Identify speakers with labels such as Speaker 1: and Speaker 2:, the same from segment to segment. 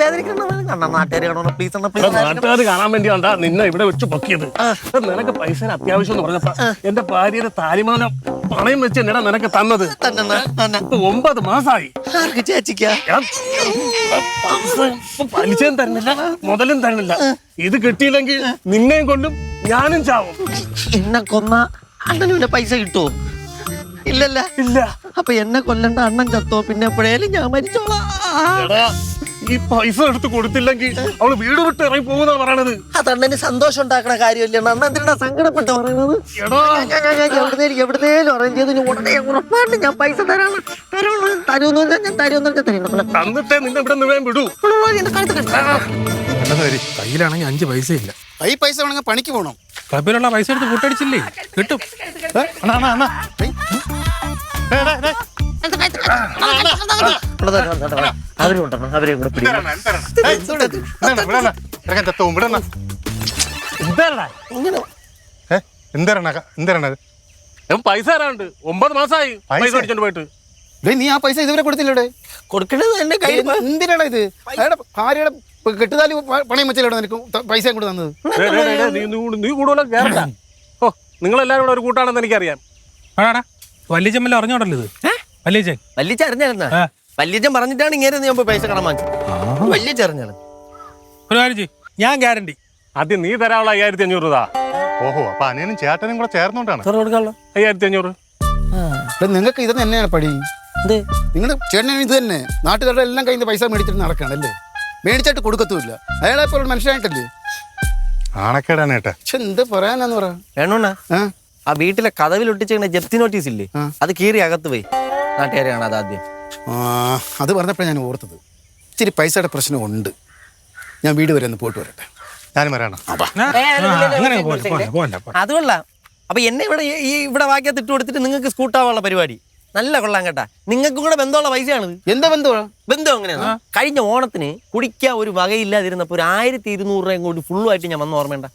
Speaker 1: വേദനിക്കണം നാട്ടുകാർ കാണണം പ്ലീസ്
Speaker 2: കാണാൻ വേണ്ടിയാണ്ടാ നിന്നെ ഇവിടെ വെച്ച് പൊക്കിയത്. നിനക്ക് പൈസ അത്യാവശ്യം എന്ന് പറഞ്ഞപ്പോ എന്റെ ഭാര്യയുടെ താലിമാനം പണയം വെച്ച് എന്നടാ നിനക്ക് തന്നത്. ഒമ്പത് മാസായി. പലിശയും തരുന്നില്ല മുതലും തരുന്നില്ല. ഇത് കിട്ടിയില്ലെങ്കിൽ നിന്നെയും കൊല്ലും ഞാനും ചാവും.
Speaker 1: എന്നെ കൊന്ന അണ്ണന് പൈസ കിട്ടുമോ ഇല്ലല്ല.
Speaker 2: ഇല്ല.
Speaker 1: അപ്പൊ എന്നെ കൊല്ലണ്ട അണ്ണൻ ചത്തോ? പിന്നെ എപ്പോഴേലും ഞാൻ മരിച്ചോളാം.
Speaker 2: ഈ പൈസ എടുത്ത് കൊടുത്തില്ലെങ്കിൽ അവൾ വീട് വിട്ട് ഇറങ്ങി പോകുന്ന പറയണത്.
Speaker 1: അത് അണ്ണന് സന്തോഷം ഉണ്ടാക്കണ കാര്യമില്ല അണ്ണൻ എന്തിനാ സങ്കടപ്പെട്ട് പറയുന്നത്
Speaker 2: എടാ.
Speaker 1: എവിടുന്നേലും എവിടുന്നേലും അറേഞ്ച് ചെയ്ത് ഉടനെ ഉറപ്പായിട്ട് ഞാൻ പൈസ തരാണ്. തരുമെന്ന് തരുമെന്ന് പറഞ്ഞാൽ ഞാൻ തരുമെന്ന് പറഞ്ഞാൽ തരും.
Speaker 2: തന്നിട്ടേ നിന്നെ ഇവിടെ നിന്ന് വേഗം വിടൂ.
Speaker 3: കയ്യിലാണെങ്കിൽ അഞ്ച് പൈസ ഇല്ല.
Speaker 4: ഈ പൈസ വേണമെങ്കിൽ പണിക്ക് പോകണം
Speaker 3: ക്ലബിലുള്ള പൈസ എടുത്ത് കൂട്ടടിച്ചില്ലേ കിട്ടും.
Speaker 1: അവരും ഉണ്ടെന്ന് അവരെ കൂടെ പിടിക്കണം
Speaker 2: പൈസ തരാണ്ട് ഒമ്പത് മാസമായി പൈസ മേടിച്ചോണ്ട് പോയിട്ട്
Speaker 4: നീ ആ പൈസ ഇതുവരെ കൊടുത്തില്ലേ
Speaker 1: കൊടുക്കേണ്ടത് എന്റെ കയ്യിൽ
Speaker 4: എന്തിനാണ് ഇത്? അയാളുടെ ഭാര്യയുടെ കെട്ടുതാലി പണയം നിനക്ക് പൈസ കൂടെ തന്നത്?
Speaker 2: നീ കൂടുതലും ഓ നിങ്ങളെല്ലാരും കൂടെ ഒരു കൂട്ടാണെന്ന് എനിക്കറിയാം.
Speaker 3: ആടാ. വല്യച്ചമ്മല്ല അറിഞ്ഞോടല്ലോ ഇത്? വല്യച്ചൻ.
Speaker 1: വല്യജ ചറിഞ്ഞായിരുന്ന
Speaker 3: ആ.
Speaker 1: പറഞ്ഞിട്ടാണ് ഇങ്ങനെ ഞാൻ പോയി പൈസ കടം വാങ്ങിച്ചു വലിയ ചറിഞ്ഞാണ്
Speaker 3: ഒരു കാര്യം ചെയ്യ്. ഞാൻ ഗ്യാരണ്ടി.
Speaker 2: ആദ്യം നീ തരാനുള്ള അയ്യായിരത്തി അഞ്ഞൂറ് രൂപ
Speaker 5: ഓഹോ അപ്പൊ അനിയനും ചേട്ടനും കൂടെ ചേർന്നോണ്ടാണ്.
Speaker 1: കൊടുക്കാമല്ലോ
Speaker 2: അയ്യായിരത്തി അഞ്ഞൂറ്
Speaker 4: നിങ്ങൾക്ക് ഇത് തന്നെയാണ് പടി
Speaker 1: എന്ത്?
Speaker 4: നിങ്ങളുടെ ചേട്ടനും ഇത് തന്നെ. നാട്ടുകാരുടെ എല്ലാം കയ്യിൽ നിന്ന് പൈസ മേടിച്ചിട്ട് നടക്കണല്ലേ മേടിച്ചിട്ട് കൊടുക്കത്തുമില്ല. അയാളെ പോലെ മനുഷ്യനായിട്ടല്ലേ?
Speaker 5: ആണക്കേടാണ് ഏട്ടാ.
Speaker 4: പക്ഷെ എന്ത് പറയാനാന്ന് പറ.
Speaker 1: വേണോണ്ണ?
Speaker 4: ആ.
Speaker 1: ആ വീട്ടിലെ കഥവിൽ ഒട്ടിച്ചിങ്ങനെ ജപ്തി നോട്ടീസ് ഇല്ലേ? അത് കീറി അകത്ത് പോയി. നാട്ടുകാരെയാണ് അത് ആദ്യം.
Speaker 4: അത് പറഞ്ഞപ്പോഴാണ് ഞാൻ ഓർത്തത്. ഇച്ചിരി പൈസയുടെ പ്രശ്നമുണ്ട് ഞാൻ വീട് വരെ ഒന്ന് പോയിട്ട് വരട്ടെ.
Speaker 5: ഞാനും വരാണ്?
Speaker 1: അത് കൊള്ളാം. അപ്പൊ എന്നെ ഇവിടെ ഈ- ഇവിടെ വാക്യത്തിട്ട് കൊടുത്തിട്ട് നിങ്ങൾക്ക് സ്കൂട്ടാവാനുള്ള പരിപാടി. നല്ല കൊള്ളാം കേട്ടാ. നിങ്ങൾക്കും കൂടെ ബന്ധമുള്ള പൈസയാണ്
Speaker 4: എന്താ ബന്ധമാണ്
Speaker 1: ബന്ധം എങ്ങനെയാണ് കഴിഞ്ഞ ഓണത്തിന് കുടിക്കാൻ ഒരു വകയില്ലാതിരുന്നപ്പോ ഒരു ആയിരത്തി ഇരുന്നൂറ് രൂപയും കൂടി ഫുള്ളുമായിട്ട് ഞാൻ വന്ന് ഓർമ്മയുണ്ടോ?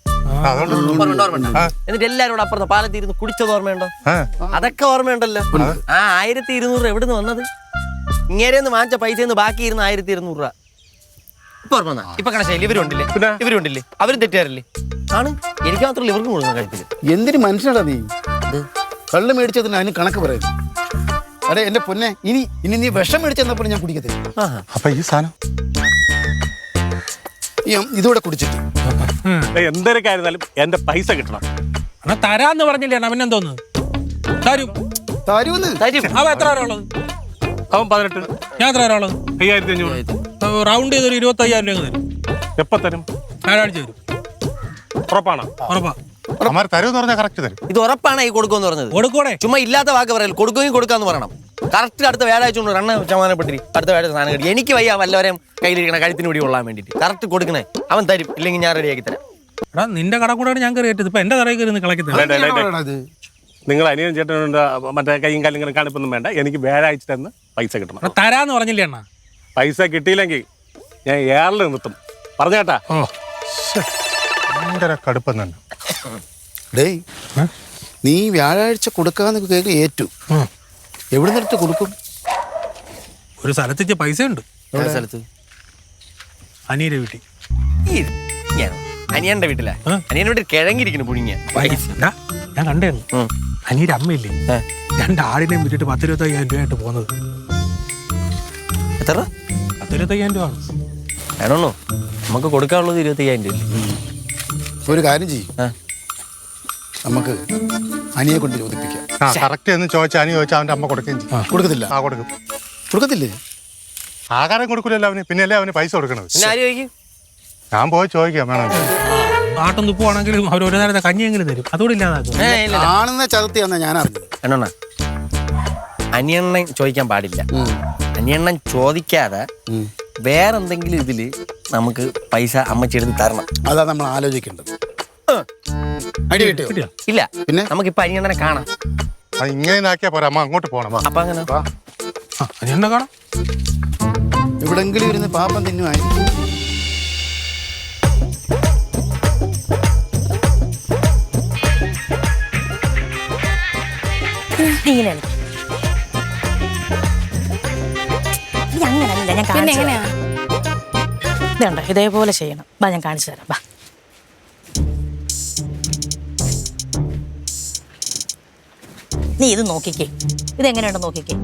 Speaker 1: എന്നിട്ട് എല്ലാരോടും അപ്പുറത്ത് പാലത്ത് ഇരുന്ന് കുടിച്ചത് ഓർമ്മയുണ്ടോ. അതൊക്കെ ഓർമ്മയുണ്ടല്ലോ. ആ ആയിരത്തി ഇരുന്നൂറ് എവിടെ നിന്ന് വന്നത്? ഇങ്ങേരെന്ന് വാങ്ങിച്ച പൈസ ബാക്കി ഇരുന്ന് ആയിരത്തി ഇരുന്നൂറ് രൂപ. ഇപ്പൊ ഓർമ്മ? ഇപ്പൊ കണശയില്ല ഇവരുണ്ടില്ലേ? ഇവരുണ്ടില്ലേ? അവരും തെറ്റാറില്ലേ ആണ്. എനിക്ക് മാത്രമല്ല ഇവർക്കും കൊടുക്കുന്ന കാര്യത്തിൽ
Speaker 4: എന്തിനു മനുഷ്യനാടാ നീ? കള്ള് മേടിച്ചതിന് അതിന് കണക്ക് പറയുന്നു. അതെ എന്റെ പൊന്നെ ഇനി ഇനി നീ വിഷം മേടിച്ചെന്നപ്പോൾ ഞാൻ കുടിക്കത്തില്ല.
Speaker 5: അപ്പൊ ഈ സാധനം?
Speaker 4: ഈ ഇതുകൂടെ കുടിച്ചിട്ട്.
Speaker 2: എന്തൊരു എന്തൊക്കെ ആയിരുന്നാലും എന്റെ പൈസ കിട്ടണം.
Speaker 3: എന്നാ തരാന്ന് പറഞ്ഞില്ലേ അവനെന്തോന്ന് തരും.
Speaker 4: തരൂന്ന്?
Speaker 1: തരും.
Speaker 3: അവ എത്ര പേരാ ഉള്ളത്?
Speaker 2: അവൻ പതിനെട്ട്.
Speaker 3: ഞാൻ എത്ര പേരാ ഉള്ളത്?
Speaker 2: അയ്യായിരത്തി അഞ്ഞൂറ്
Speaker 3: റൗണ്ട് ചെയ്തൊരു ഇരുപത്തി അയ്യായിരം രൂപ തരും.
Speaker 2: എപ്പോ തരും?
Speaker 3: ഞായറാഴ്ച തരും.
Speaker 2: ഉറപ്പാണ്?
Speaker 3: ഉറപ്പാ.
Speaker 5: തരുമെന്ന് പറഞ്ഞാൽ കറക്റ്റ് തരും.
Speaker 1: ഇത് ഉറപ്പാണ് ഈ കൊടുക്കുമെന്ന് പറഞ്ഞത്.
Speaker 3: കൊടുക്കൂടെ
Speaker 1: ചുമ്മാ ഇല്ലാത്ത വാക്ക് പറയൽ കൊടുക്കുകയും കൊടുക്കാന്ന് പറയണം. കറക്റ്റ് അടുത്ത വ്യാഴാഴ്ച കൊണ്ട് റണ്ണ ശതമാനപ്പെട്ടിരി അടുത്ത വ്യാഴാഴ്ച സാധനം കിട്ടി. എനിക്ക് വയ്യ വല്ലവരെയും കയ്യിലിരിക്കണ കഴുത്തിന് കൂടി കൊള്ളാൻ വേണ്ടിയിട്ട്. കറക്റ്റ് കൊടുക്കണേ. അവൻ തരും. ഇല്ലെങ്കിൽ ഞാൻ റെഡിയാക്കി തരാം.
Speaker 3: എടാ നിന്റെ കട കൂടെ ഞാൻ കയറിയത് ഇപ്പൊ എന്റെ തറയിൽ കയറി കളക്കി
Speaker 2: നിങ്ങൾ അനിയൻ ചേട്ടനുണ്ട് മറ്റേ കൈയും കാലും ഇങ്ങനെ കാണിപ്പൊന്നും വേണ്ട. എനിക്ക് വ്യാഴാഴ്ച തന്ന് പൈസ കിട്ടണം.
Speaker 3: തരാന്ന് പറഞ്ഞില്ലേ അണ്ണാ?
Speaker 2: പൈസ കിട്ടിയില്ലെങ്കിൽ ഞാൻ ഏറിൽ നിർത്തും. പറഞ്ഞേട്ടാ
Speaker 5: ഭയങ്കര കടുപ്പം തന്നെ.
Speaker 4: ഡേയ് നീ വ്യാഴാഴ്ച കൊടുക്കാന്ന് കേക്ക് ഏറ്റു.
Speaker 3: ഉം.
Speaker 4: എവിടെ നിന്നെടുത്ത് കൊടുക്കും?
Speaker 3: ഒരു സ്ഥലത്തേക്ക് പൈസ ഉണ്ട്
Speaker 1: എവിടെ സ്ഥലത്ത്.
Speaker 3: അനിയുടെ വീട്ടിൽ.
Speaker 1: അനിയന്റെ വീട്ടിലാ. അനിയന്റെ വീട്ടിൽ കിഴങ്ങിരിക്കുന്നു പുഴുങ്ങിയ പൈസ
Speaker 3: ഞാൻ കണ്ടേന്ന്.
Speaker 1: ഉം.
Speaker 3: അനിയുടെ അമ്മയില്ലേ. രണ്ട് ആടിനെയും വിട്ടിട്ട് പത്ത് ഇരുപത്തി അയ്യായിരം രൂപയായിട്ട് പോകുന്നത്.
Speaker 1: എത്ര?
Speaker 3: പത്ത് ഇരുപത്തി അയ്യായിരം രൂപ ആണ്
Speaker 1: വേണോ നമുക്ക് കൊടുക്കാനുള്ളത് ഇരുപത്തി അയ്യായിരം രൂപ
Speaker 4: ഒരു കാര്യം ചെയ്യും. നമുക്ക് അനിയെ കൊണ്ട് ചോദിപ്പിക്കാം.
Speaker 5: ആ കറക്റ്റ് എന്ന് ചോദിച്ചാൽ അനി ചോദിച്ചാൽ അവന്റെ അമ്മ കൊടുക്കുകയും ചെയ്യും.
Speaker 4: കൊടുക്കത്തില്ല?
Speaker 5: ആ കൊടുക്കും.
Speaker 4: കൊടുക്കത്തില്ലേ?
Speaker 5: ആഹാരം കൊടുക്കില്ലല്ലോ അവന്. പിന്നെയല്ലേ അവന് പൈസ കൊടുക്കണത്?
Speaker 1: പിന്നെ ആര് ചോദിക്കും?
Speaker 5: ഞാൻ പോയി ചോദിക്കാം വേണമെങ്കിൽ
Speaker 3: ആട്ടും തുപ്പുവാണെങ്കിലും അവർ ഒരു നേരത്തെ കഞ്ഞിയെങ്കിലും തരും. അതുകൂടെ ഇല്ലാതാക്കും.
Speaker 1: ഏ ഇല്ല
Speaker 4: ആണെന്ന ചതത്തിയാന്നാ ഞാൻ
Speaker 1: അനിയണ്ണൻ ചോദിക്കാൻ പാടില്ല. അനിയണ്ണൻ ചോദിക്കാതെ. വേറെന്തെങ്കിലും ഇതിൽ നമുക്ക് പൈസ അമ്മച്ചെടുത്ത് തരണം.
Speaker 4: അതാ നമ്മൾ ആലോചിക്കേണ്ടത്. അടി കിട്ടിയോ?
Speaker 1: ഇല്ല.
Speaker 4: പിന്നെ?
Speaker 1: നമുക്കിപ്പൊ അനിയണ്ണനെ കാണാം.
Speaker 5: അത് ഇങ്ങനെ ആക്കിയാ പോരാ. അമ്മ അങ്ങോട്ട് പോകണം വാ.
Speaker 1: അപ്പൊ അങ്ങനെ?
Speaker 3: അനിയണ്ണ കാണാം?
Speaker 4: എവിടെങ്കിലും ഇരുന്ന് പാപ്പം തിന്നുമായി
Speaker 6: ഇങ്ങനെയാണ് ഇത് അങ്ങനല്ല ഞാൻ
Speaker 7: പിന്നെ
Speaker 6: കാണിച്ചു
Speaker 7: എങ്ങനെയാ
Speaker 6: ഇതേപോലെ ചെയ്യണം. ബാ ഞാൻ കാണിച്ചു തരാം. ബാ നീ ഇത് നോക്കിക്കേ. ഇത് എങ്ങനെയുണ്ട് നോക്കിക്കേ.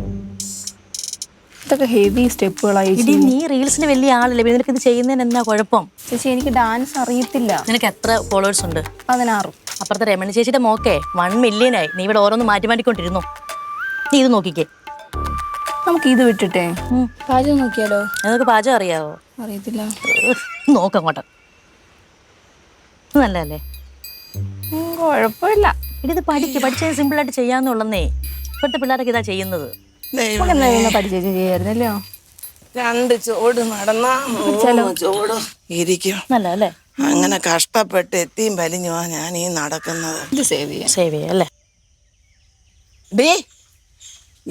Speaker 7: ഇതൊക്കെ ഹെവി സ്റ്റെപ്പുകളായി
Speaker 6: ഇടി നീ റീൽസിന് വലിയ ആളല്ലേ പിന്നെ നിനക്ക് ഇത് ചെയ്യുന്നതിന് എന്നാ കുഴപ്പം?
Speaker 7: ചേച്ചി എനിക്ക് ഡാൻസ് അറിയത്തില്ല.
Speaker 6: നിനക്ക് എത്ര ഫോളോവേഴ്സ് ഉണ്ട്?
Speaker 7: പതിനാറും.
Speaker 6: അപ്പുറത്തെ രമണി ചേച്ചിയുടെ മോക്കേ വൺ മില്യനായി നീ ഇവിടെ ഓരോന്ന് മാറ്റി മാറ്റിക്കൊണ്ടിരുന്നു. നീ ഇത് നോക്കിക്കേ.
Speaker 7: നമുക്ക് ഇത് വിട്ടിട്ടെ. പാചകം നോക്കിയാലോ?
Speaker 6: നിനക്ക് പാചകം അറിയാവോ?
Speaker 7: അറിയത്തില്ല.
Speaker 6: നോക്കങ്ങോട്ട് നല്ലതല്ലേ?
Speaker 7: കുഴപ്പമില്ല.
Speaker 6: ഇത് പഠിക്കുക പഠിച്ചത് സിമ്പിളായിട്ട് ചെയ്യാന്നുള്ളന്നേ ഇപ്പോഴത്തെ പിള്ളേരൊക്കെ ഇതാ ചെയ്യുന്നത്.
Speaker 7: ചെയ്യായിരുന്നല്ലോ?
Speaker 8: രണ്ട് ചോട് നടന്ന ചോട് ഇരിക്കും. അങ്ങനെ കഷ്ടപ്പെട്ട് എത്തിയും വലിഞ്ഞുവാ ഞാൻ ഈ നടക്കുന്നത്.
Speaker 7: ഇത് സേവ് ചെയ്യാം.
Speaker 6: സേവ് ചെയ്യാം അല്ലേ?
Speaker 8: ഡേ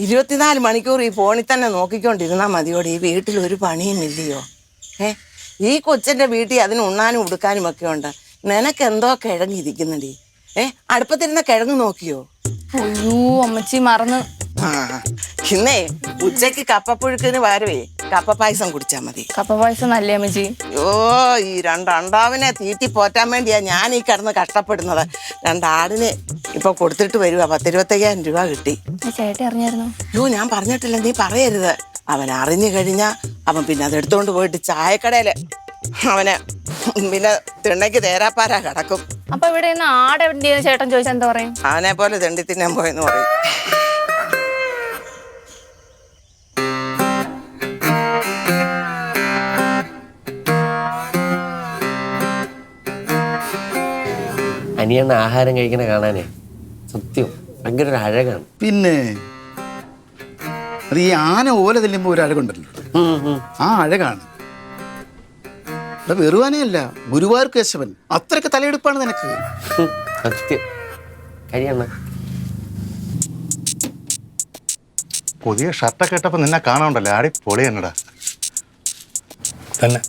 Speaker 8: ഇരുപത്തിനാല് മണിക്കൂർ ഈ ഫോണിൽ തന്നെ നോക്കിക്കൊണ്ടിരുന്നാ മതിയോടെ ഈ വീട്ടിൽ ഒരു പണിയും ഇല്ലയോ? ഏ ഈ കൊച്ചന്റെ വീട്ടിൽ അതിന് ഉണ്ണാനും ഉടുക്കാനും ഒക്കെ ഉണ്ട്. നിനക്ക് എന്തോ കിഴങ്ങിരിക്കുന്നുടി ഏ അടുപ്പത്തിരുന്ന കിഴങ്ങ് നോക്കിയോ?
Speaker 7: അയ്യോ അമ്മച്ചി മറന്ന്.
Speaker 8: ആ ഇന്നേ ഉച്ചയ്ക്ക് കപ്പപ്പുഴുക്കിന് വരവേ. കപ്പ പായസം കുടിച്ചാ മതി.
Speaker 7: കപ്പ പായസം നല്ല അമ്മച്ചി?
Speaker 8: ഓ ഈ രണ്ടാവിനെ തീറ്റി പോറ്റാൻ വേണ്ടിയാ ഞാൻ ഈ കിടന്ന് കഷ്ടപ്പെടുന്നത്. രണ്ടാടിന് ഇപ്പൊ കൊടുത്തിട്ട് വരുവാ പത്തിരുപത്തയ്യായിരം രൂപ കിട്ടി.
Speaker 7: ചേട്ടൻ അറിഞ്ഞായിരുന്നോ?
Speaker 8: അയ്യോ ഞാൻ പറഞ്ഞിട്ടില്ല നീ പറയരുത്. അവൻ അറിഞ്ഞു കഴിഞ്ഞാ അവൻ പിന്നെ അതെടുത്തോണ്ട് പോയിട്ട് ചായക്കടയിൽ അവനെ പിന്നെ തിണ്ണയ്ക്ക് തേരാപ്പാരാ കിടക്കും.
Speaker 7: അപ്പൊ ഇവിടെ നിന്ന് ആടെ എവിടെയെന്ന് ചേട്ടൻ ചോദിച്ചാൽ എന്താ പറയും
Speaker 8: ആനെ പോലെ തെണ്ടി തിന്നാൻ പോയെന്ന് പറയും.
Speaker 1: അനിയണ്ണ ആഹാരം കഴിക്കണ കാണാനേ. സത്യം ഭയങ്കര ഒരു അഴകാണ്.
Speaker 4: പിന്നെ അത് ഈ ആന ഓല തെല്ലുമ്പോ ഒരു അഴകുണ്ടല്ലോ. ആ അഴകാണ്. ഇവിടെ വെറുവാനയല്ല ഗുരുവായൂർ കേശവൻ. അത്രയ്ക്ക് തലയെടുപ്പാണ് നിനക്ക്.
Speaker 1: സത്യം.
Speaker 5: പുതിയ ഷർട്ടൊക്കെ ഇട്ടപ്പോ നിന്നെ കാണാണ്ടല്ലോ ആടി പൊളി എന്നടാ
Speaker 3: തന്നെ.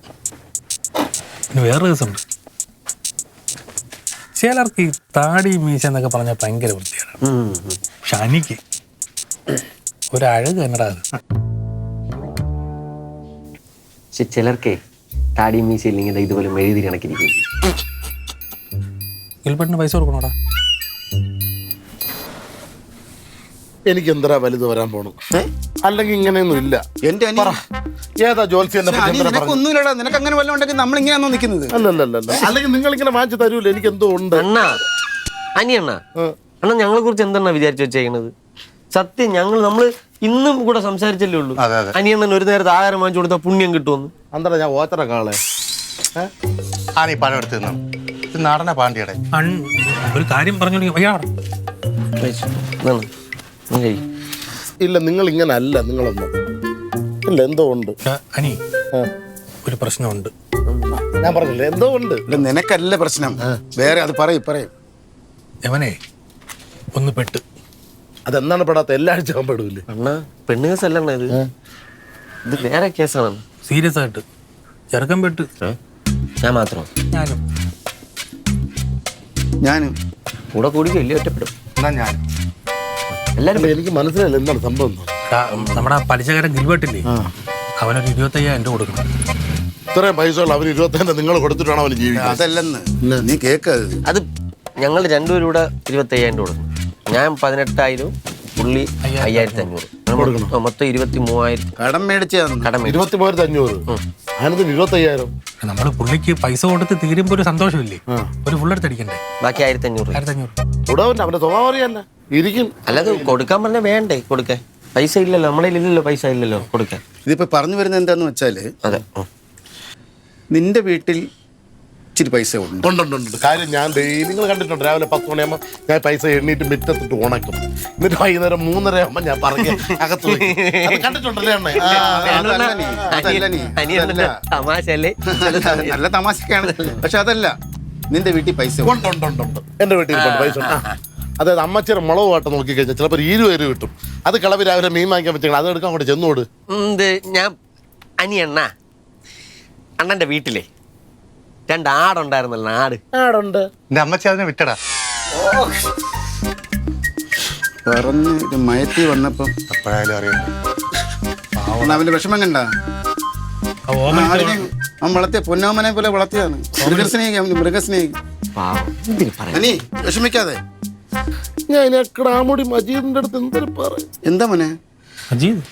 Speaker 3: പിന്നെ വേറൊരു ദിവസമുണ്ട് ചിലർക്ക് ഈ താടി മീശ എന്നൊക്കെ പറഞ്ഞാൽ ഭയങ്കര വൃത്തിയാണ്. പക്ഷെ അനിക്ക് ഒരഴക് തന്നെടാ അത്.
Speaker 1: പക്ഷെ ചിലർക്കേ താടി മീശ ഇല്ലെങ്കിൽ ഇതുപോലെ മെഴുതി കണക്കിരിക്കും.
Speaker 3: ഗിൽബർട്ടിന് പൈസ കൊടുക്കണോടാ?
Speaker 9: എനിക്ക് എന്തരാ വലുത് വരാൻ പോണു? അല്ലെങ്കിൽ ഇങ്ങനെയൊന്നും ഇല്ല.
Speaker 4: എന്റെ
Speaker 9: ഏതാ
Speaker 4: നിനക്ക് ഒന്നുമില്ലടാ നിനക്ക് അങ്ങനെ വല്ലതും ഉണ്ടെങ്കിൽ നമ്മൾ ഇങ്ങനെയാണോ നിൽക്കുന്നത്?
Speaker 9: അല്ലല്ലല്ല അല്ലെങ്കിൽ നിങ്ങൾ ഇങ്ങനെ വാങ്ങിച്ചു തരൂല. എനിക്ക് എന്തോ ഉണ്ട്.
Speaker 1: അണ്ണ അനിയണ്ണ അണ്ണ ഞങ്ങളെ കുറിച്ച് എന്താണ് വിചാരിച്ചു വെച്ചേക്കണത്? സത്യം ഞങ്ങൾ നമ്മൾ ഇന്നും കൂടെ സംസാരിച്ചല്ലേ ഉള്ളൂ.
Speaker 5: അനിയൻ
Speaker 1: തന്നെ ഒരു നേരത്തെ ആഹാരം വാങ്ങിച്ചു കൊടുത്താൽ പുണ്യം കിട്ടുമെന്ന്.
Speaker 9: അന്തര ഞാൻ ഓത്ര കാളെ
Speaker 5: ആ നീ പഴം എടുത്ത് ഇത് നാടന പാണ്ടിയുടെ
Speaker 3: ഒരു കാര്യം പറഞ്ഞു.
Speaker 9: ഇല്ല നിങ്ങൾ ഇങ്ങനെ അല്ല നിങ്ങളൊന്നും. ഇല്ല എന്തോ ഉണ്ട്.
Speaker 3: അനി. ഒരു പ്രശ്നമുണ്ട്.
Speaker 9: ഞാൻ പറഞ്ഞില്ല എന്തോ ഉണ്ട്.
Speaker 4: ഇല്ല നിനക്കല്ല പ്രശ്നം. വേറെ അത് പറയും പറയും.
Speaker 3: എവനെ ഒന്ന് പെട്ട്.
Speaker 9: അതെന്താണ് പെടാത്ത? എല്ലാ ആഴ്ച പെടൂല്ലേ?
Speaker 1: അണ്ണ പെണ്ണു കേസല്ലേ ഇത്? ഇത് വേറെ കേസാണ്
Speaker 3: സീരിയസ് ആയിട്ട്. ചെറുക്കം പെട്ട്?
Speaker 1: ഞാൻ മാത്രം.
Speaker 3: ഞാനും.
Speaker 4: ഞാനും.
Speaker 1: കൂടെ കൂടിക്കും ഇല്ലേ ഒറ്റപ്പെടും.
Speaker 5: എന്നാ ഞാൻ.
Speaker 1: എല്ലാരും
Speaker 9: എനിക്ക് മനസ്സിലായില്ല എന്താണ് സംഭവം
Speaker 3: നമ്മടെ പലിശകാരൻ ഗിൽബർട്ടില്ലേ? അവനൊരു ഇരുപത്തയ്യായിരം രൂപ കൊടുക്കണം.
Speaker 9: ഇത്രയും പൈസ ഉള്ള അവന് ഇരുപത്തയ്യായിരം നിങ്ങൾ കൊടുത്തിട്ടാണ് അവന് ജീവിക്കുന്നത്
Speaker 4: അതല്ലെന്ന് നീ കേക്കത്
Speaker 1: അത്. ഞങ്ങൾ രണ്ടുപേരും കൂടെ ഇരുപത്തയ്യായിരം രൂപ കൊടുക്കും. ഞാൻ പതിനെട്ടായിരം പുള്ളി അയ്യായിരത്തി അഞ്ഞൂറ്. മൊത്തം ഇരുപത്തി മൂവായിരം
Speaker 4: കടം
Speaker 1: മേടിച്ചു.
Speaker 9: ഇരുപത്തി മൂവായിരത്തി അഞ്ഞൂറ് അതിനകത്ത്
Speaker 3: നമ്മൾ പുള്ളിക്ക് പൈസ കൊടുത്ത് തീരുമ്പോ ഒരു സന്തോഷമില്ലേ? ഒരു അടിക്കണ്ടേ
Speaker 1: ബാക്കി ആയിരത്തി അഞ്ഞൂറ്
Speaker 3: ആയിരത്തി അഞ്ഞൂറ്
Speaker 9: അവന്റെ സ്വഭാവം അറിയാല്ല. ഇരിക്കും.
Speaker 1: അല്ലാതെ കൊടുക്കാൻ പറഞ്ഞാൽ വേണ്ടേ കൊടുക്കാൻ പൈസ ഇല്ലല്ലോ നമ്മളെ ഇല്ലല്ലോ പൈസ ഇല്ലല്ലോ കൊടുക്കാൻ.
Speaker 4: ഇതിപ്പോ പറഞ്ഞു വരുന്നത് എന്താന്ന് വെച്ചാൽ
Speaker 1: അതെ. ഉം.
Speaker 4: നിന്റെ വീട്ടിൽ ഇച്ചിരി പൈസ ഉണ്ട്.
Speaker 9: ഉണ്ട് ഉണ്ട് ഉണ്ട്. കാര്യം ഞാൻ ഡെയിലി നിങ്ങൾ കണ്ടിട്ടുണ്ട്? രാവിലെ പത്ത് മണിയാകുമ്പോൾ ഞാൻ പൈസ എണ്ണീട്ട് മിറ്റത്തിട്ട് ഉണക്കും. എന്നിട്ട് വൈകുന്നേരം മൂന്നര ആകുമ്പോൾ ഞാൻ പറഞ്ഞു അകത്ത് വെക്കും. അത് കണ്ടിട്ടുണ്ടല്ലേ അണ്ണേ? ആ,
Speaker 4: അതല്ല നീ, അതല്ല. നീ, അതല്ല.
Speaker 1: തമാശല്ലേ
Speaker 4: നല്ല തമാശക്കാണ്. പക്ഷെ അതല്ല. നിന്റെ വീട്ടിൽ പൈസ ഉണ്ട്.
Speaker 9: ഉണ്ട് ഉണ്ട് ഉണ്ട് ഉണ്ട്. എന്റെ വീട്ടിൽ ഇരിപ്പുണ്ട് പൈസ ഉണ്ട്. അതായത് അമ്മച്ചിയുടെ മുളക് വാട്ടം നോക്കി കഴിഞ്ഞാൽ ചിലപ്പോൾ ഇരുപത് രൂപ കിട്ടും. അത് കിളവ് രാവിലെ മീൻ വാങ്ങിക്കാൻ പറ്റുന്നത് അത് എടുക്കാൻ കൂടെ ചെന്നോട്.
Speaker 1: ഇത് ഞാൻ അനിയണ്ണ. അണ്ണന്റെ വീട്ടിലെ. രണ്ട് ആടുണ്ടായിരുന്നല്ലോ ആട്
Speaker 9: ആടുണ്ട്.
Speaker 5: എന്റെ അമ്മച്ചി അതിനെ വിട്ടടാ
Speaker 4: പറഞ്ഞ് ഇത് മയത്തി വന്നപ്പം
Speaker 5: അപ്പഴായാലും അറിയാം
Speaker 4: അവന്റെ വിഷമം കണ്ട? അവൻ വളർത്തിയ പൊന്നോമനെ പോലെ വളർത്തിയതാണ്. മൃഗസ്നേഹി അവന് മൃഗസ്നേഹി.
Speaker 1: പാവം. എന്തിന് പറയാ?
Speaker 4: അനി വിഷമിക്കാതെ.
Speaker 9: ഞാൻ ആ കിടാമുടി മജീദിന്റെ അടുത്ത് എന്തൊരു പറ
Speaker 4: എന്താ മോനെ?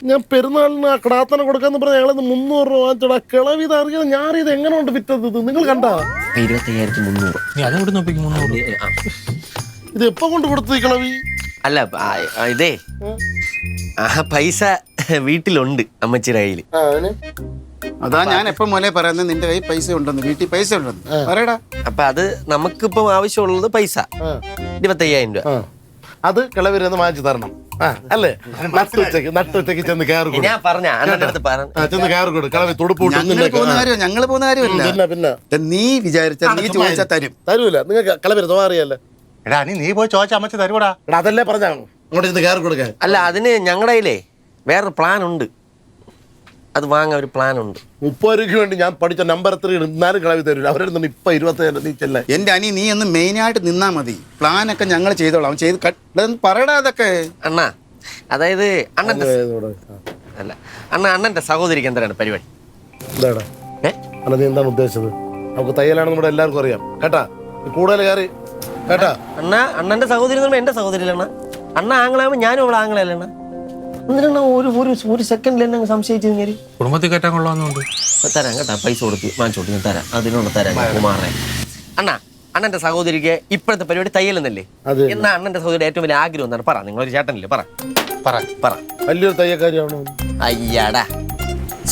Speaker 9: ഞാൻ പെരുന്നാളിന് ആ കടാത്തന കൊടുക്കാന്ന് പറഞ്ഞ ഞങ്ങളത് മുന്നൂറ് രൂപ വാങ്ങിച്ചടാ കിളവ് ഇത് അറിയാം ഞാൻ ഇത് എങ്ങനെ കൊണ്ട് വിറ്റത്? ഇത് നിങ്ങൾ കണ്ടാ?
Speaker 1: ഇരുപത്തയ്യായിരത്തി മുന്നൂറ്.
Speaker 3: നീ അതെവിടെ നോക്കിക്ക് മുന്നൂറ്?
Speaker 9: ഇത് എപ്പം കൊണ്ട് കൊടുത്തത് കിളവി?
Speaker 1: അല്ല ഇതേ. ആ പൈസ വീട്ടിലുണ്ട് അമ്മച്ചിയുടെ കയ്യിൽ.
Speaker 4: അതാ ഞാൻ എപ്പം മോനെ പറയുന്നത് നിന്റെ കയ്യിൽ പൈസ ഉണ്ടെന്ന്. വീട്ടിൽ പൈസ ഉണ്ടെന്ന്. പറയടാ.
Speaker 1: അപ്പൊ അത് നമുക്കിപ്പം ആവശ്യമുള്ളത് പൈസ. ഇരുപത്തയ്യായിരം രൂപ.
Speaker 9: അത് കിളവിരുന്ന് വാങ്ങിച്ചു തരണം. അല്ലേ? നട്ടുച്ചക്ക് നട്ടുച്ചക്ക് ചെന്ന് കയറി
Speaker 1: ഞാൻ പറഞ്ഞ
Speaker 9: ചെന്ന് കയറി കൊടു കിളവി
Speaker 4: ഞങ്ങൾ പോകുന്ന കാര്യമില്ല
Speaker 9: പിന്നെ പിന്നെ.
Speaker 4: നീ വിചാരിച്ച നീ ചോദിച്ചാ തരും.
Speaker 9: തരൂല. നിങ്ങൾക്ക് കിളവിരുന്ന് അറിയാലോ
Speaker 5: എടാ നീ നീ പോയി ചോദിച്ച അമ്മച്ച തരൂടാ
Speaker 9: എടാ അതല്ലേ പറഞ്ഞാ? അങ്ങോട്ട് ചെന്ന് കയറി കൊടുക്കാൻ
Speaker 1: അല്ല അതിന് ഞങ്ങളുടെ കയ്യിലേ വേറൊരു പ്ലാൻ ഉണ്ട്. അത് വാങ്ങാൻ ഒരു പ്ലാൻ ഉണ്ട്.
Speaker 9: മുപ്പത് രൂപയ്ക്ക് വേണ്ടി ഞാൻ പഠിച്ച നമ്പർ എത്ര ഇന്നാലും കളവി തരൂല. അവരുടെ ഇപ്പൊ ഇരുപത്തേഴ് നീ ചെല്ല.
Speaker 4: എന്റെ അനി നീ ഒന്ന് മെയിൻ ആയിട്ട് നിന്നാ മതി. പ്ലാൻ ഒക്കെ ഞങ്ങൾ ചെയ്തോളാം. ചെയ്ത് പറയടാ അതൊക്കെ.
Speaker 1: അണ്ണാ അതായത് അണ്ണന്റെ അല്ല അണ്ണ അണ്ണന്റെ സഹോദരിക്ക് എന്താണ് പരിപാടി.
Speaker 9: എന്താടാ അല്ല നീ എന്താണ് ഉദ്ദേശിച്ചത്? നമുക്ക് തയ്യലാണ് നമ്മുടെ എല്ലാവർക്കും അറിയാം. കേട്ടാ? കൂടുതൽ കയറി. കേട്ടാ?
Speaker 1: അണ്ണ അണ്ണന്റെ സഹോദരി എന്ന് പറയുമ്പോൾ എന്റെ സഹോദരിയല്ല അണ്ണ? ആങ്ങളാകുമ്പോൾ ഞാനും അവളെ ആങ്ങളല്ലേ അണ്ണ? എന്തിനാ ഒരു ഒരു ഒരു സെക്കൻഡിൽ എന്നെ അങ്ങ് സംശയിച്ചു കഴിഞ്ഞാൽ
Speaker 3: കുടുംബത്തിൽ കയറ്റാൻ കൊള്ളാമെന്നുണ്ട്
Speaker 1: തരാം കേട്ടാ പൈസ കൊടുത്ത് വാങ്ങിച്ചോട്ട് ഞാൻ തരാം. അതിനോട് തരാം കുമാറിനെ. അണ്ണാ അണ്ണന്റെ സഹോദരിക്ക് ഇപ്പോഴത്തെ പരിപാടി തയ്യലെന്നല്ലേ?
Speaker 9: അതെ.
Speaker 1: എന്നാ അണ്ണന്റെ സഹോദരി ഏറ്റവും വലിയ ആഗ്രഹം എന്താണ്? പറ നിങ്ങളൊരു ചേട്ടനല്ലേ? പറ.
Speaker 5: പറ.
Speaker 1: പറ.
Speaker 9: വലിയൊരു തയ്യക്കാരിയാണോ
Speaker 1: അയ്യാടാ.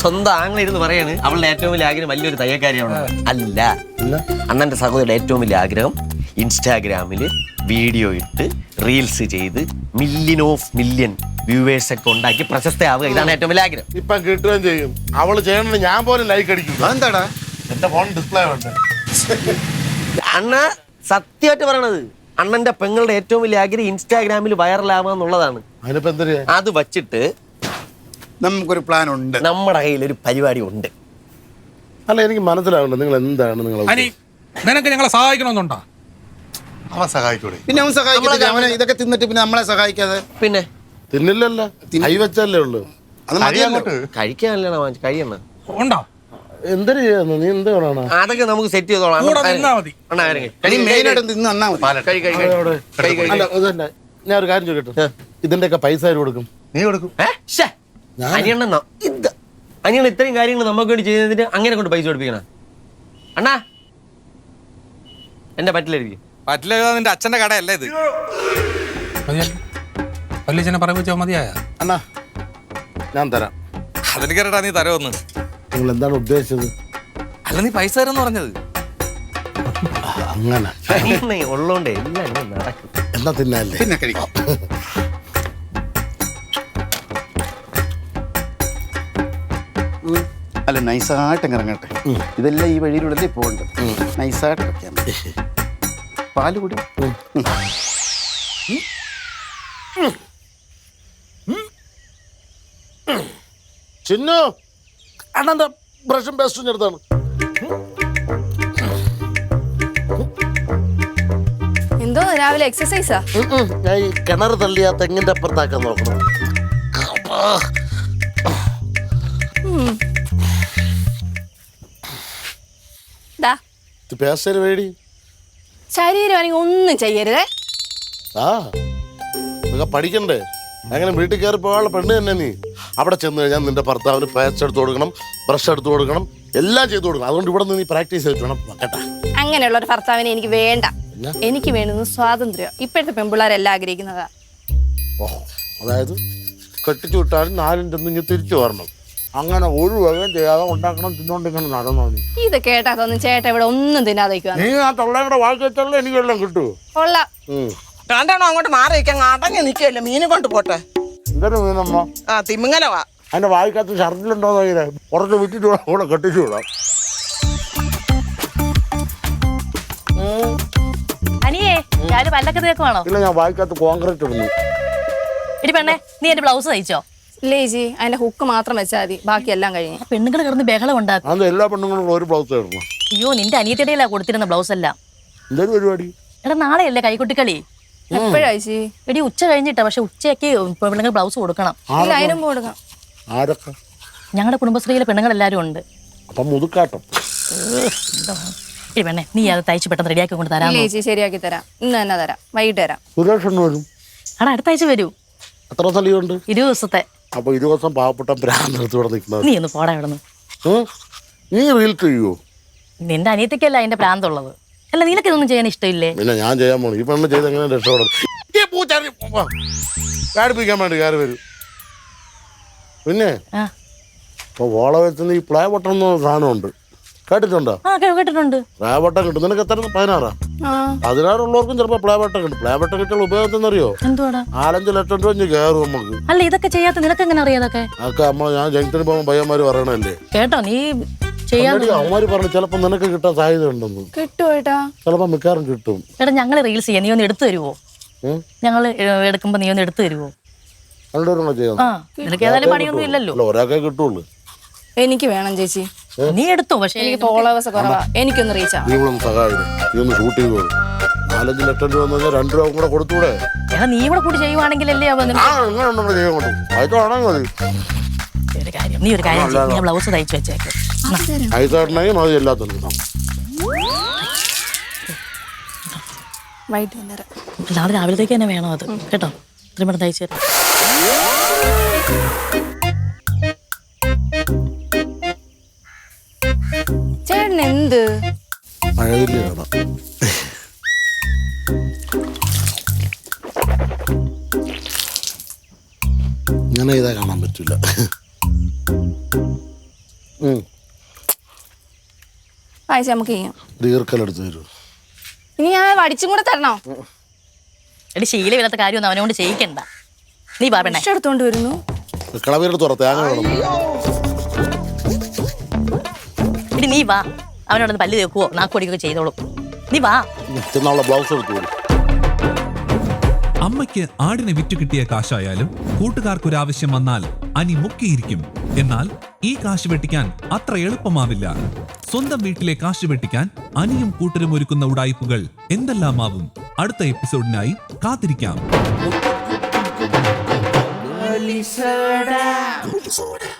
Speaker 1: സ്വന്തം ആംഗ്ല ഇരുന്ന് പറയാണ് അവളുടെ ഏറ്റവും വലിയ ആഗ്രഹം വലിയൊരു തയ്യക്കാരിയാണോ അല്ല. അണ്ണന്റെ സഹോദരിയുടെ ഏറ്റവും വലിയ ആഗ്രഹം ഇൻസ്റ്റാഗ്രാമിൽ വീഡിയോ ഇട്ട് റീൽസ് ചെയ്ത് മില്യൻ ഓഫ് മില്യൺ വ്യൂവേഴ്സ് ഒക്കെ ഉണ്ടാക്കി പ്രശസ്തയാവുക. ഇതാണ് ഏറ്റവും വലിയ ആഗ്രഹം.
Speaker 9: ഇപ്പം കിട്ടുകയും ചെയ്യും. അവൾ ചെയ്യണമെന്ന് ഞാൻ പോലും ലൈക്ക് അടിക്കും.
Speaker 4: അതെന്താടാ?
Speaker 9: എന്റെ ഫോൺ ഡിസ്പ്ലേ വേണ്ട?
Speaker 1: അണ്ണ സത്യമായിട്ട് പറയണത് അണ്ണന്റെ പെങ്ങളുടെ ഏറ്റവും വലിയ ആഗ്രഹം ഇൻസ്റ്റാഗ്രാമിൽ വൈറലാവുക എന്നുള്ളതാണ്.
Speaker 9: അതിനിപ്പോ എന്തൊരു
Speaker 1: അത് വച്ചിട്ട്
Speaker 4: നമുക്കൊരു പ്ലാൻ ഉണ്ട്.
Speaker 1: നമ്മുടെ കയ്യിൽ ഒരു പരിപാടി ഉണ്ട്.
Speaker 9: അല്ല എനിക്ക് മനസ്സിലാവുന്നുണ്ട് നിങ്ങൾ എന്താണ് നിങ്ങൾ
Speaker 3: അനി നിനക്ക് ഞങ്ങളെ സഹായിക്കണമെന്നുണ്ടോ?
Speaker 5: അവൻ സഹായിക്കൂടെ?
Speaker 4: പിന്നെ അവൻ സഹായിക്കത്തില്ല. അവനെ ഇതൊക്കെ തിന്നിട്ട് പിന്നെ നമ്മളെ സഹായിക്കാതെ.
Speaker 1: പിന്നെ?
Speaker 9: തിന്നില്ലല്ല. കൈ വെച്ചല്ലേ ഉള്ളു.
Speaker 4: അത് മതിയല്ലോ
Speaker 5: അങ്ങോട്ട്.
Speaker 1: കഴിക്കാനല്ലാണ് വാങ്ങിച്ചു കഴിയണം
Speaker 3: ഉണ്ടോ?
Speaker 9: എന്തൊരു ചെയ്യുന്നു? നീ എന്ത് വേണോ
Speaker 1: അതൊക്കെ നമുക്ക് സെറ്റ് ചെയ്തോളാം
Speaker 9: ഞാൻ ഒരു കാര്യം ചോദിക്കട്ടെ? ഇതിന്റെയൊക്കെ പൈസ ആര് കൊടുക്കും?
Speaker 5: നീ കൊടുക്കും.
Speaker 1: അനിയണ്ണ ഇത് അനിയണ്ണൻ ഇത്രയും കാര്യങ്ങൾ നമുക്ക് വേണ്ടി ചെയ്യുന്നതിന് അങ്ങനെ കൊണ്ട് പൈസ കൊടുപ്പിക്കണ? അണ്ണാ. എന്റെ പറ്റിലെഴുതി
Speaker 10: പറ്റില്ല നിന്റെ അച്ഛന്റെ കടയല്ലേ ഇത്?
Speaker 3: പല്ലിച്ചനെ വല്യച്ഛനെ പറയിച്ചാൽ മതിയായ?
Speaker 9: അണ്ണാ ഞാൻ തരാം.
Speaker 10: അതെനിക്കറിയടാ നീ തരോന്ന്
Speaker 9: നിങ്ങൾ എന്താണ് ഉദ്ദേശിച്ചത്?
Speaker 10: അല്ല നീ പൈസ തരാന്ന് പറഞ്ഞത്.
Speaker 9: അങ്ങനെ.
Speaker 1: ഉള്ളോണ്ടേ എല്ലാം നടക്കും.
Speaker 9: എന്നാ തിന്നല്ലേ?
Speaker 4: പിന്നെ കഴിക്കാം. അല്ല നൈസായിട്ട് ഇറങ്ങട്ടെ. ഇതെല്ലാം ഈ വഴിയിലൂടെ പോകണ്ടത്? നൈസായിട്ട് വെക്കാം പാൽ കൂടി.
Speaker 9: ചിന്നു അണ്ണന്റെ ബ്രഷും പേസ്റ്റും ചെറുതാണ്
Speaker 7: എന്തോ രാവിലെ എക്സസൈസാ.
Speaker 9: ഞാൻ ഈ കിണർ തള്ളിയ തെങ്ങിന്റെ അപ്പുറത്താക്കാൻ നോക്കണം. പേസ്റ്റര് വേടി.
Speaker 7: ശരീരമാണെങ്കിൽ ഒന്നും ചെയ്യരുത്.
Speaker 9: ആ ഇതൊക്കെ പഠിക്കണ്ടേ? അങ്ങനെ വീട്ടിൽ കയറി പോകാനുള്ള പെണ്ണ് തന്നെ നീ. അവിടെ ചെന്ന് കഴിഞ്ഞാൽ നിന്റെ ഭർത്താവിന് പാച്ച് എടുത്ത് കൊടുക്കണം ബ്രഷ് എടുത്ത് കൊടുക്കണം എല്ലാം ചെയ്തു കൊടുക്കണം. അതുകൊണ്ട് ഇവിടെ നിന്ന് നീ പ്രാക്ടീസ് ചെയ്തിട്ട് വേണം കേട്ടാ.
Speaker 7: അങ്ങനെയുള്ള ഒരു ഭർത്താവിനെ എനിക്ക് വേണ്ട. എനിക്ക് വേണ്ടുന്ന സ്വാതന്ത്ര്യം. ഇപ്പോഴത്തെ പെൺപിള്ളേരെല്ലാം ആഗ്രഹിക്കുന്നതാ.
Speaker 9: ഓ അതായത് കെട്ടിച്ചു വിട്ടാലും നാലിന്റെ ഒന്നും ഇങ്ങനെ തിരിച്ചു വരണം. അങ്ങനെ ഒരു വകയും ചെയ്യാതെ ഉണ്ടാക്കണം തിന്നോണ്ടിങ്ങനെ നടന്നോ നീ
Speaker 7: ഇത് കേട്ടാ തോന്നും ചേട്ടൻ ഇവിടെ ഒന്നും തിന്നാതെ
Speaker 9: നീ ആ തൊള്ളയുടെ വാക്ക് എനിക്ക് വെള്ളം കിട്ടൂ
Speaker 7: കൊള്ളാം.
Speaker 8: രണ്ടെണ്ണം അങ്ങോട്ട് മാറി അടങ്ങി നിക്കല്ലേ മീന് കൊണ്ട് പോട്ടെ?
Speaker 9: എന്തൊരു മീനമ്മ
Speaker 8: ആ തിമിങ്ങലവാ
Speaker 9: അതിന്റെ വായിക്കകത്ത് ഷർട്ടിലുണ്ടോ നോക്കിയേ പുറത്ത് വിറ്റിട്ട് കൂടെ കെട്ടിച്ചു വിടാം
Speaker 6: അനിയേ ഞാൻ പല്ലൊക്കെ തേക്കുവാണോ?
Speaker 9: ഇല്ല ഞാൻ വായിക്കകത്ത് കോൺക്രീറ്റ് ഇടുന്നു.
Speaker 6: ഇടി പെണ്ണേ നീ എന്റെ ബ്ലൗസ് തയ്ച്ചോ?
Speaker 7: ഇല്ലേ ചേച്ചി? അതിന്റെ ഹുക്ക് മാത്രം വെച്ചാൽ മതി. ബാക്കിയെല്ലാം കഴിഞ്ഞു.
Speaker 6: പെണ്ണുങ്ങൾ കിടന്ന് ബഹളം ഉണ്ടാക്കും.
Speaker 9: അത് എല്ലാ പെണ്ണുങ്ങളും ഒരു ബ്ലൗസ് ഇടണം
Speaker 6: അയ്യോ നിന്റെ അനിയത്തിടയിലാ കൊടുത്തിരുന്ന ബ്ലൗസ് എല്ലാം.
Speaker 9: എന്തൊരു പരിപാടി?
Speaker 6: എടാ നാളെയല്ലേ കൈക്കുട്ടിക്കളി
Speaker 7: എപ്പോഴാ ചേച്ചി?
Speaker 6: എടി ഉച്ച കഴിഞ്ഞിട്ടാ. പക്ഷെ ഉച്ചയ്ക്ക് പെണ്ണുങ്ങൾ ബ്ലൗസ് കൊടുക്കണം.
Speaker 7: ഇല്ല അതിനും കൊടുക്കാം
Speaker 9: ആരൊക്കെ?
Speaker 6: ഞങ്ങളുടെ കുടുംബശ്രീയിലെ പെണ്ണുങ്ങളെല്ലാരും ഉണ്ട്.
Speaker 9: അപ്പം മുതുക്കാട്ടം.
Speaker 6: പെണ്ണെ നീ അത് തയ്ച്ച് പെട്ടെന്ന് റെഡിയാക്കി കൊണ്ട് തരാം
Speaker 7: ഇല്ല ചേച്ചി ശരിയാക്കി തരാം. ഇന്ന് തന്നെ തരാം. വൈകിട്ട് തരാം
Speaker 9: സുരേഷ് വരും.
Speaker 6: എടാ അടുത്ത ആഴ്ച വരൂ.
Speaker 9: എത്ര ദിവസം ഇരു ഉണ്ട്
Speaker 6: ഇരുപത് ദിവസത്തെ.
Speaker 9: അപ്പൊ ഈ ദിവസം പാവപ്പെട്ട ഭ്രാന്തെടുത്ത് ഇവിടെ നിൽക്കുന്നത്.
Speaker 6: നീ ഒന്ന് പോടാ ഇവിടെ?
Speaker 9: നീ റീൽ ചെയ്യുവോ?
Speaker 6: നിന്റെ അനിയത്തിക്കല്ല അതിന്റെ പ്രാന്തുള്ളത് അല്ല നിനക്ക് ഇതൊന്നും ചെയ്യാൻ ഇഷ്ടമില്ലേ?
Speaker 9: പിന്നെ ഞാൻ ചെയ്യാൻ പോണു. ഈ പെണ്ണ് ചെയ്ത് എങ്ങനെ രക്ഷപ്പെടും? ഈ പൂച്ചാരി പേടിപ്പിക്കാൻ വേണ്ടി കയറി വരും. പിന്നെ
Speaker 6: ആ.
Speaker 9: ഇപ്പൊ വോള വെച്ചുന്ന ഈ പ്ലേ ബട്ടൺ എന്ന സാധനമുണ്ട്. കേട്ടിട്ടുണ്ടോ?
Speaker 6: ആ കേട്ടിട്ടുണ്ട്.
Speaker 9: കിട്ടും. നിനക്ക് എത്ര പതിനാറാ? പതിനാറുള്ളവർക്കും കിട്ടും. കിട്ടിയുള്ള ഉപയോഗം എന്നറിയോ
Speaker 6: എന്തുവാടാ?
Speaker 9: നാലഞ്ച് ലക്ഷം രൂപ ഇഞ്ഞ് കയറും നമുക്ക്
Speaker 6: അല്ല ഇതൊക്കെ ചെയ്യാത്ത നിനക്ക് എങ്ങനെ
Speaker 9: അതൊക്കെ അമ്മ ഞാൻ ജംഗ്ഷനിൽ പോകുമ്പോൾ പയ്യന്മാര് പറയണല്ലേ
Speaker 6: കേട്ടോ നീ ചെയ്യാൻ
Speaker 9: അവന്മാര് പറഞ്ഞു നിനക്ക് കിട്ടാൻ സാധ്യത ഉണ്ടെന്ന്.
Speaker 7: കിട്ടുമോ ഏട്ടാ?
Speaker 9: ചിലപ്പോൾ മിക്കവാറും കിട്ടും.
Speaker 6: എടാ ഞങ്ങൾ റീൽസ് ചെയ്യാം. നീ ഒന്ന് എടുത്തു തരുവോ?
Speaker 9: ഉം?
Speaker 6: ഞങ്ങൾ എടുക്കുമ്പോ നീ ഒന്ന് എടുത്തു തരുവോ?
Speaker 9: രണ്ടുപേരും കൂടെ ചെയ്യാം.
Speaker 6: ആ നിനക്ക് ഏതായാലും പണിയൊന്നും ഇല്ലല്ലോ.
Speaker 9: അല്ല ഒരാൾക്കേ കിട്ടുള്ളൂ.
Speaker 7: എനിക്ക് വേണം ചേച്ചി.
Speaker 6: നീ എടുത്തോ പക്ഷെ
Speaker 7: എനിക്ക് ഫോളോവേഴ്സ് കുറവാ. എനിക്കൊന്ന് റീച്ച് ആവും
Speaker 9: നീ ഇവിടെ ഒന്ന് സഹായിക്കും നീ ഒന്ന് ഷൂട്ട് ചെയ്തു നാലഞ്ച് ലക്ഷം രൂപ എന്ന് പറഞ്ഞാൽ രണ്ട് രൂപ കൂടെ കൊടുത്തൂടെ?
Speaker 6: എടാ നീ ഇവിടെ കൂടി ചെയ്യുവാണെങ്കിലല്ലേ അവ നിനക്ക്?
Speaker 9: ആ അങ്ങനെ ഉണ്ടോ ചെയ്യാൻ കൊണ്ട്. അയച്ചോണെങ്കിൽ മതി
Speaker 6: ഒരു കാര്യം നീ ഒരു കാര്യം ചെയ്യ്. നീ ബ്ലൗസ് തയ്ച്ചു വെച്ചേക്ക്.
Speaker 9: മതി എല്ലാത്തിനും
Speaker 7: വൈകിട്ട് ഞാൻ തരാം
Speaker 6: നാളെ രാവിലത്തേക്ക് തന്നെ വേണം അത്. കേട്ടോ? ഇത്രയും പെട്ടെന്ന് തയ്ച്ചു തരാം.
Speaker 7: എന്ത്
Speaker 9: മഴവില്ല കാണാം. ഇങ്ങനെ ചെയ്താൽ കാണാൻ പറ്റില്ല
Speaker 7: ആഴ്ച നമുക്ക് ചെയ്യാം.
Speaker 9: ദീർഘലെടുത്ത് തരൂ.
Speaker 7: ഇനി ഞാൻ വടിച്ചും കൂടെ തരണോ?
Speaker 6: എടി ശീലമില്ലാത്ത കാര്യമൊന്നും അവനോട് ചെയ്യിക്കണ്ട. നീ വാ പെണ്ണേ.
Speaker 7: എടുത്തോണ്ട് വരുന്നു.
Speaker 9: കളവീരുടെ തുറ തേങ്ങ വേണം
Speaker 6: എടി നീ വാ. അവനോടൊന്ന് പല്ല് തേക്കുവോ? നാക്കുപടിക്കുകയോ ചെയ്തോളൂ. നീ വാ.
Speaker 9: ബ്ലൗസ് എടുത്തു
Speaker 11: അമ്മയ്ക്ക് ആടിനെ വിറ്റു കിട്ടിയ കാശായാലും കൂട്ടുകാർക്കൊരാവശ്യം വന്നാൽ അനി മുക്കിയിരിക്കും. എന്നാൽ ഈ കാശ് വെട്ടിക്കാൻ അത്ര എളുപ്പമാവില്ല. സ്വന്തം വീട്ടിലെ കാശ് വെട്ടിക്കാൻ അനിയും കൂട്ടരും ഒരുക്കുന്ന ഉടായ്പകൾ എന്തെല്ലാമാവും? അടുത്ത എപ്പിസോഡിനായി കാത്തിരിക്കാം.